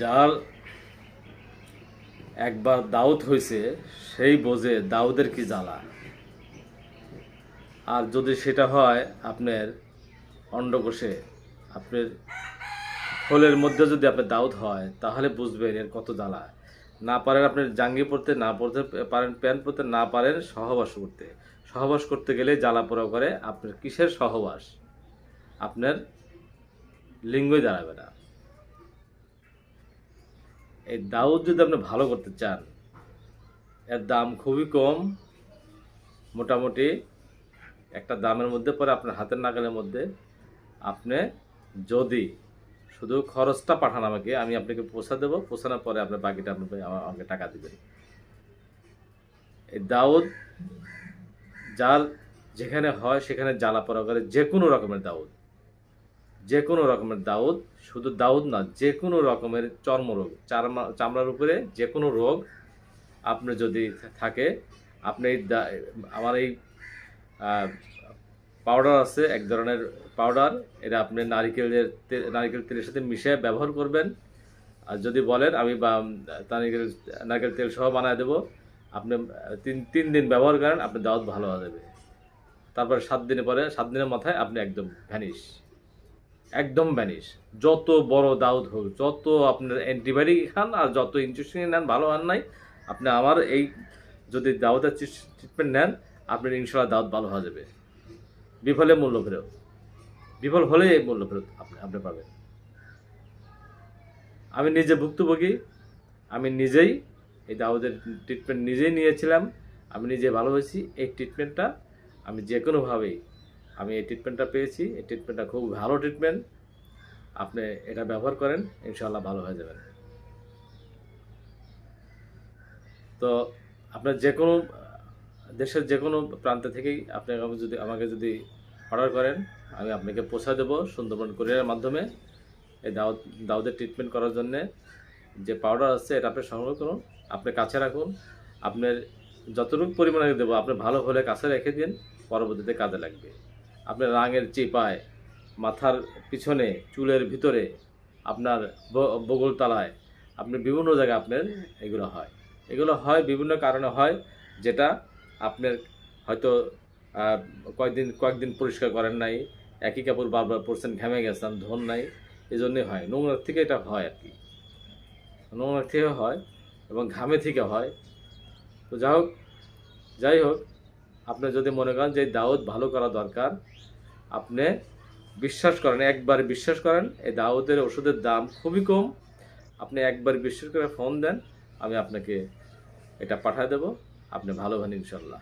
যার একবার দাউদ হয়েছে সেই বোঝে, দাউদের কি জ্বালা? আর যদি সেটা হয় আপনার অন্ডকোষে, আপনার ফলের মধ্যে যদি আপনার দাউদ হয়, তাহলে বুঝবেন এর কত জ্বালা। না পারেন আপনি জাঙ্গি পড়তে, না পড়তে পারেন, প্যান্ট পরতে না পারেন সহবাস করতে। সহবাস করতে গেলে জ্বালা পোড়া করে, আপনার কিসের সহবাস? আপনার লিঙ্গই দাঁড়াবে না। এই দাউদ যদি আপনি ভালো করতে চান, এর দাম খুবই কম। মোটামুটি একটা দামের মধ্যে পরে আপনার হাতের নাগালের মধ্যে আপনি যদি শুধু খরচটা পাঠান আমাকে, আমি আপনাকে পৌঁছা দেবো। পৌঁছানোর পরে আপনার বাকিটা আপনি আমাকে টাকা দেবেন। এই দাউদ যার যেখানে হয় সেখানে জ্বালা পড়া করে যে কোনো রকমের দাউদ। যে কোনো রকমের দাউদ, শুধু দাউদ না যে কোনো রকমের চর্মরোগ চামড়া চামড়ার উপরে যে কোনো রোগ আপনার যদি থাকে, আপনি এই আমার এই পাউডার আছে, এক ধরনের পাউডার, এটা আপনি নারিকেলের নারিকেল তেলের সাথে মিশিয়ে ব্যবহার করবেন। আর যদি বলেন, আমি নারিকেল, নারকেল তেল সহ বানায় দেবো, আপনি, তিন তিন দিন ব্যবহার করেন আপনার দাওয়াত ভালো হয়ে যাবে। তারপরে সাত দিনের পরে, সাত দিনের মাথায় আপনি একদম ভ্যানিশ। একদম ভ্যানিশ যত বড় দাউদ হোক, যত আপনার অ্যান্টিবায়োটিক খান আর যত ইনজেকশন নেন, ভালো হন নাই, আপনি আমার এই যদি দাউদের ট্রিটমেন্ট নেন, আপনার ইনশাল্লাহ দাউদ ভালো হয়ে যাবে। বিফলে মূল্য ফেরত। বিফল হলে এই মূল্য ফেরত আপনি আপনি পাবেন। আমি নিজে ভুক্তভোগী, আমি নিজেই এই দাউদের ট্রিটমেন্ট নিজেই নিয়েছিলাম, আমি নিজে ভালো হয়েছি, এই ট্রিটমেন্টটা আমি যে কোনোভাবেই আমি এই ট্রিটমেন্টটা পেয়েছি, এই ট্রিটমেন্টটা খুব ভালো ট্রিটমেন্ট আপনি এটা ব্যবহার করেন ইনশাল্লাহ ভালো হয়ে যাবেন তো আপনার যে কোনো, দেশের যে কোনো প্রান্ত থেকেই আপনি যদি, আমাকে যদি অর্ডার করেন, আমি আপনাকে পৌঁছা দেবো সুন্দরবন কুরিয়ারের মাধ্যমে। এই দাউদ দাউদের ট্রিটমেন্ট করার জন্যে যে পাউডার আছে, এটা আপনি সংগ্রহ করুন, আপনি কাছে রাখুন। আপনার যতটুকু পরিমাণে দেবো, আপনি ভালো হলে কাছে রেখে দিন, পরবর্তীতে কাজে লাগবে। আপনার রাঙের চেপায়, মাথার পিছনে, চুলের ভিতরে, আপনার বগল তলায় আপনি বিভিন্ন জায়গায় আপনার এগুলো হয়। এগুলো হয়, বিভিন্ন কারণে হয়, যেটা আপনার হয়তো কয়েকদিন কয়েকদিন পরিষ্কার করেন নাই, একই কাপড় বারবার পরছেন, ঘেমে গেছেন, ধন নাই এই জন্যই হয়। নোংরার থেকে এটা হয় আর কি। নোংরার থেকে হয় এবং ঘামে থেকে হয়। তো যাই হোক যাই হোক আপনি যদি মনে করেন যে দাউদ ভালো করা দরকার, আপনি বিশ্বাস করেন, একবার বিশ্বাস করেন, এই দাউদের ওষুধের দাম খুবই কম। আপনি একবার বিশ্বাস করে ফোন দেন, আমি আপনাকে এটা পাঠিয়ে দেব। আপনি ভালো হন ইনশাল্লাহ।